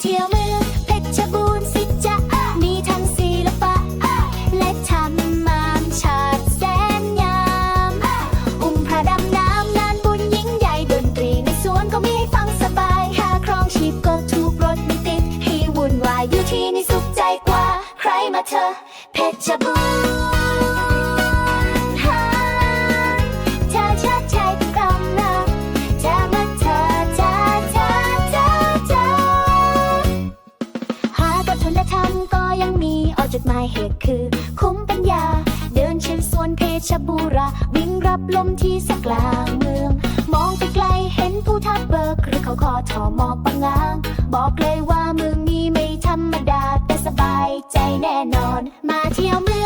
เที่ยวมือเพชรบูรณ์สิจ๊ะมีทั้งศิลปะ และธรมามชาติแสนงามอุ้มพระดำน้ำงานบุญยิ่งใหญ่ดนตรีในสวนก็มีให้ฟังสบายค่าครองชีพก็ถูกรถม่ติดให้วุ่นวายอยู่ที่นี่สุขใจกว่า ใครมาเธอเพชรบูรณ์ นก็ยังมีออกจดหมายเหตุคือ คุ้มปัญญา เดินเชิญสวนเพชรบูระวิ่งรับลมที่สักกลางเมือง มองไปไกลเห็นภูทับเบิกหรือเขาคอทอหมอกปะงาง บอกเลยว่าเมืองนี้ไม่ธรรมดาแต่สบายใจแน่นอน มาเที่ยวเมือง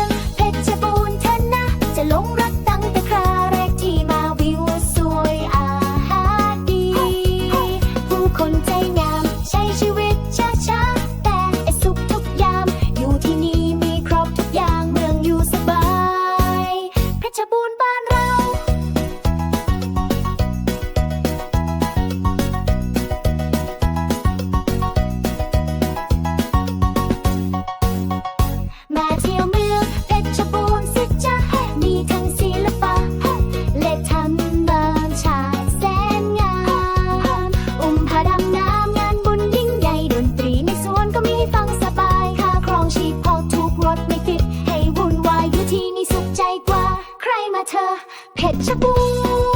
เธอ เพชรบูร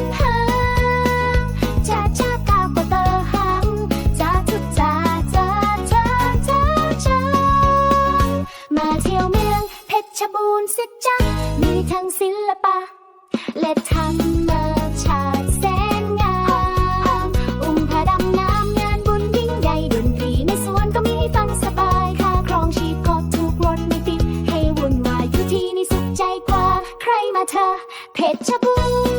ณ์จ้าจ้ากาวก็เตอหังจ้าทุกจ้าจ้าจ้าจ้าจ้ามาเที่ยวเมืองเพชรบูรณ์สิจ๊ะมีทั้งศิลปะ และธรรมช ติดให้วุ่